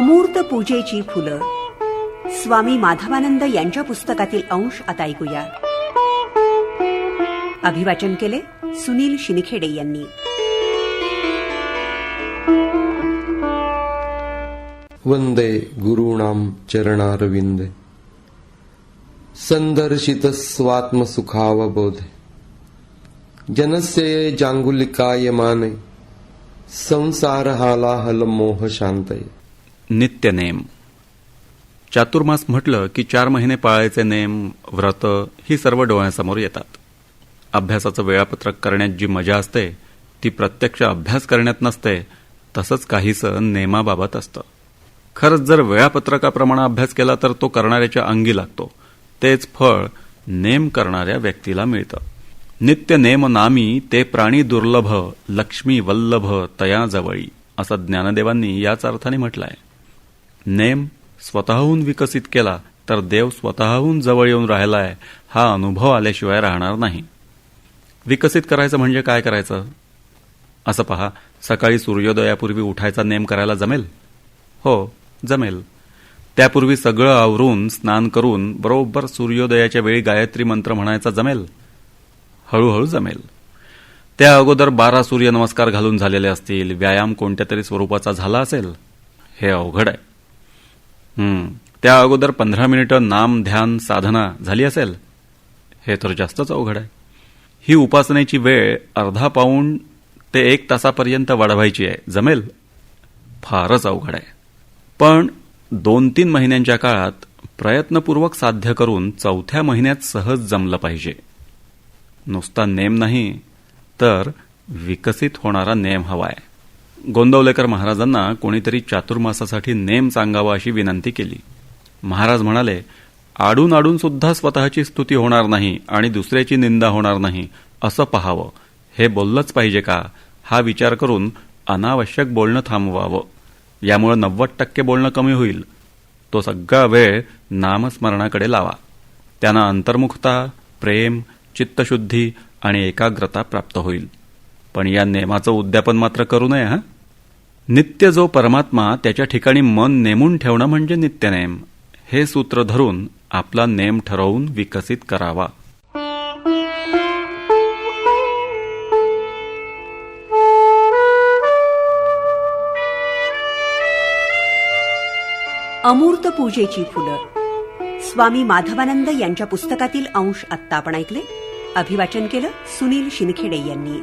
अमूर्त पूजेची फुलं. स्वामी माधवानंद यांच्या पुस्तकातील अंश आता ऐकूया. अभिवाचन केले सुनील शिनखेडे यांनी. वंदे गुरूणां चरणारविन्दे सन्दर्शित स्वात्मसुखावबोधे जनस्य ये जाङ्गुलिकायमाने संसारहालाहल मोह नित्य नित्यनेम चातुर्मास म्हटलं की चार महिने पाळायचे नेम व्रत ही सर्व डोळ्यासमोर येतात. अभ्यासाचं वेळापत्रक करण्यात जी मजा असते ती प्रत्यक्ष अभ्यास करण्यात नसते तसंच काहीसं नेमाबाबत असतं. खरंच जर वेळापत्रकाप्रमाणे अभ्यास केला तर तो करणाऱ्याच्या अंगी लागतो. तेच फळ नेम करणाऱ्या व्यक्तीला मिळतं. नित्य नेम नामी ते प्राणी दुर्लभ लक्ष्मी वल्लभ तया जवळी असं ज्ञानदेवांनी याच अर्थाने म्हटलंय. नेम स्वतःहून विकसित केला तर देव स्वतःहून जवळ येऊन राहिलाय हा अनुभव आल्याशिवाय राहणार नाही. विकसित करायचं म्हणजे काय करायचं? असं पहा सकाळी सूर्योदयापूर्वी उठायचा नेम करायला जमेल? हो जमेल. त्यापूर्वी सगळं आवरून स्नान करून बरोबर सूर्योदयाच्या वेळी गायत्री मंत्र म्हणायचा जमेल? हळूहळू जमेल. त्या अगोदर बारा सूर्यनमस्कार घालून झालेले असतील व्यायाम कोणत्या तरी स्वरूपाचा झाला असेल? हे अवघड आहे. त्या अगोदर पंधरा मिनिटं नाम ध्यान साधना झाली असेल? हे तर जास्तच अवघड आहे. ही उपासनेची वेळ अर्धा पाऊण ते एक तासापर्यंत वाढवायची आहे. जमेल? फारच अवघड आहे. पण दोन तीन महिन्यांच्या काळात प्रयत्नपूर्वक साध्य करून चौथ्या महिन्यात सहज जमलं पाहिजे. नुसता नेम नाही तर विकसित होणारा नेम हवा आहे. गोंदवलेकर महाराजांना कोणीतरी चातुर्मासासाठी नेम सांगावा अशी विनंती केली. महाराज म्हणाले आडून आडून सुद्धा स्वतःची स्तुती होणार नाही आणि दुसऱ्याची निंदा होणार नाही असं पहावं. हे बोललंच पाहिजे का? हा विचार करून अनावश्यक बोलणं थांबवावं. यामुळे नव्वद टक्के बोलणं कमी होईल. तो सगळा वेळ नामस्मरणाकडे लावा. त्यांना अंतर्मुखता प्रेम चित्तशुद्धी आणि एकाग्रता प्राप्त होईल. पण या नेमाचं उद्यापन मात्र करू नये हा? नित्य जो परमात्मा त्याच्या ठिकाणी मन नेमून ठेवणं म्हणजे नित्यनेम हे सूत्र धरून आपला नेम ठरवून विकसित करावा. अमूर्त पूजेची फुलं. स्वामी माधवानंद यांच्या पुस्तकातील अंश आत्ता आपण ऐकले. अभिवाचन केलं सुनील शिनखेडे यांनी.